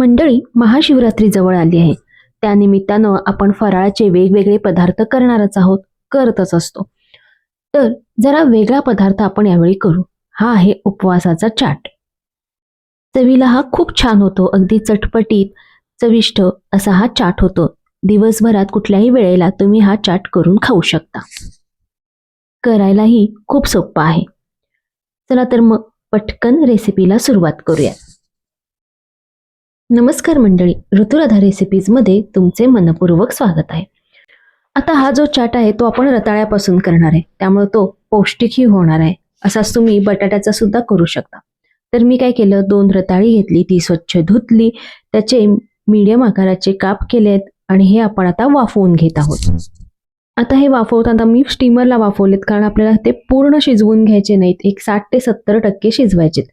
मंडळी महाशिवरात्री जवळ आली आहे. त्यानिमित्तानं आपण फराळाचे वेगवेगळे पदार्थ करणारच आहोत करतच असतो. तर जरा वेगळा पदार्थ आपण यावेळी करू. हा आहे उपवासाचा चाट. चवीला हा खूप छान होतो अगदी चटपटीत चविष्ट असा हा चाट होतो. दिवसभरात कुठल्याही वेळेला तुम्ही हा चाट करून खाऊ शकता. करायलाही खूप सोपं आहे. चला तर मग पटकन रेसिपीला सुरुवात करूया नमस्कार मंडळी ऋतुराधा रेसिपीजमध्ये तुमचे मनपूर्वक स्वागत आहे. आता हा जो चाट आहे तो आपण रताळ्यापासून करणार आहे. त्यामुळे तो पौष्टिकही होणार आहे. असाच तुम्ही बटाट्याचा सुद्धा करू शकता. तर मी काय केलं दोन रताळी घेतली ती स्वच्छ धुतली त्याचे मीडियम आकाराचे काप केलेत आणि हे आपण आता वाफवून घेत आहोत. आता हे वाफवताना मी स्टीमरला वाफवलेत कारण आपल्याला ते पूर्ण शिजवून घ्यायचे नाहीत. एक साठ ते सत्तर टक्के शिजवायचेत.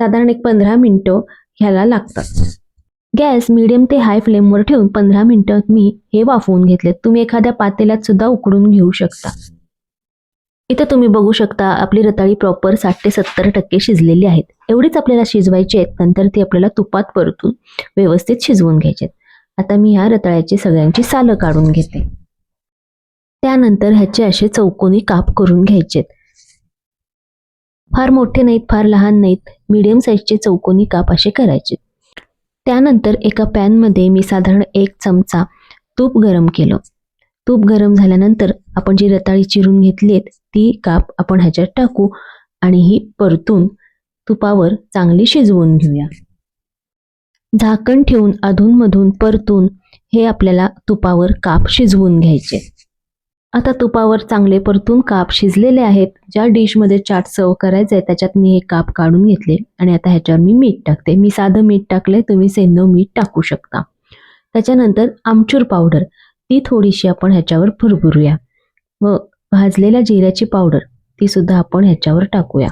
साधारण एक पंधरा मिनिटं ह्याला लागतात. गॅस मिडियम ते हाय फ्लेमवर ठेवून पंधरा मिनटं मी हे वाफवून घेतलेत तुम्ही एखाद्या पातेल्यात सुद्धा उकडून घेऊ शकता. इथं तुम्ही बघू शकता आपली रताळी प्रॉपर साठ ते सत्तर टक्के शिजलेली आहेत. एवढीच आपल्याला शिजवायची आहेत नंतर ती आपल्याला तुपात परतून व्यवस्थित शिजवून घ्यायचे आता मी ह्या रताळ्याची सगळ्यांची सालं काढून घेते. त्यानंतर ह्याचे असे चौकोनी काप करून घ्यायचेत फार मोठे नाहीत फार लहान नाहीत मीडियम साईजचे चौकोनी काप असे करायचे त्यानंतर एका पॅनमध्ये मी साधारण एक चमचा तूप गरम केलं. तूप गरम झाल्यानंतर आपण जी रताळी चिरून घेतली आहेत ती काप आपण ह्याच्यात टाकू आणि ही परतून तुपावर चांगली शिजवून घेऊया. झाकण ठेवून अधूनमधून परतून हे आपल्याला तुपावर काप शिजवून घ्यायचे. आता तुपावर चांगले परतून काप शिजलेले आहेत. ज्या डिशमध्ये चाट सर्व करायचं आहे त्याच्यात मी हे काप काढून घेतले आणि आता ह्याच्यावर मी मीठ टाकते. मी साधं मीठ टाकले तुम्ही सेंदो मीठ टाकू शकता. त्याच्यानंतर आमचूर पावडर. ती थोडीशी आपण ह्याच्यावर भुरभुरूया. व भाजलेल्या जिऱ्याची पावडर ती सुद्धा आपण ह्याच्यावर टाकूया.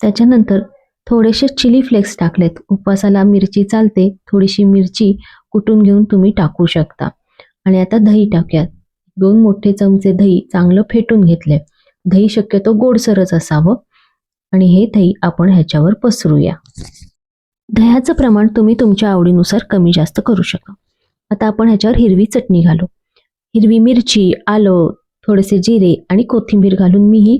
त्याच्यानंतर थोडेसे चिली फ्लेक्स टाकलेत. उपवासाला मिरची चालते. थोडीशी मिरची कुटून घेऊन तुम्ही टाकू शकता. आणि आता दही टाकूयात. दोन मोठे चमचे दही चांगलं फेटून घेतले दही शक्यतो गोडसरच असावं. आणि हे दही आपण ह्याच्यावर पसरूया. दह्याचं प्रमाण तुम्ही तुमच्या आवडीनुसार कमी जास्त करू शकता. आता आपण ह्याच्यावर हिरवी चटणी घालू. हिरवी मिरची आलं थोडेसे जिरे आणि कोथिंबीर घालून मी ही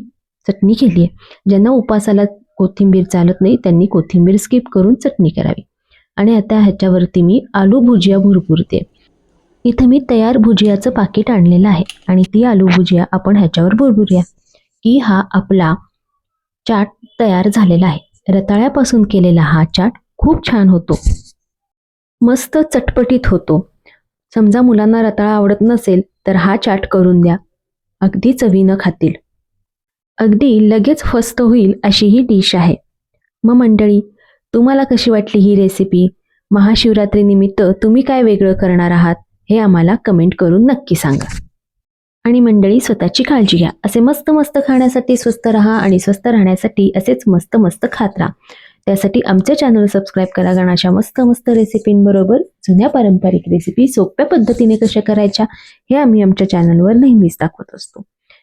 चटणी केली आहे ज्यांना उपासाला कोथिंबीर चालत नाही त्यांनी कोथिंबीर स्किप करून चटणी करावी. आणि आता ह्याच्यावरती मी आलू भुजिया भरपूरते इथं मी तयार भुजियाचं पाकिट आणलेलं आहे आणि ती आलू भुजिया आपण ह्याच्यावर भुरभुरूया की हा आपला चाट तयार झालेला आहे. रताळ्यापासून केलेला हा चाट खूप छान होतो. मस्त चटपटीत होतो. समजा मुलांना रताळा आवडत नसेल तर हा चाट करून द्या. अगदी चवीनं खातील. अगदी लगेच फस्त होईल अशी ही डिश आहे. मग मंडळी तुम्हाला कशी वाटली ही रेसिपी महाशिवरात्रीनिमित्त तुम्ही काय वेगळं करणार आहात? हे आम्हाला कमेंट करून नक्की सांगा. आणि मंडळी स्वतःची काळजी घ्या. असे मस्त मस्त खाण्यासाठी स्वस्त राहा आणि स्वस्त राहण्यासाठी असेच मस्त मस्त खात राहा. त्यासाठी आमच्या चॅनल सबस्क्राईब करा कारण अशा मस्त मस्त रेसिपींबरोबर जुन्या पारंपरिक रेसिपी सोप्या पद्धतीने कशा करायच्या हे आम्ही आमच्या चॅनलवर नेहमीच दाखवत असतो.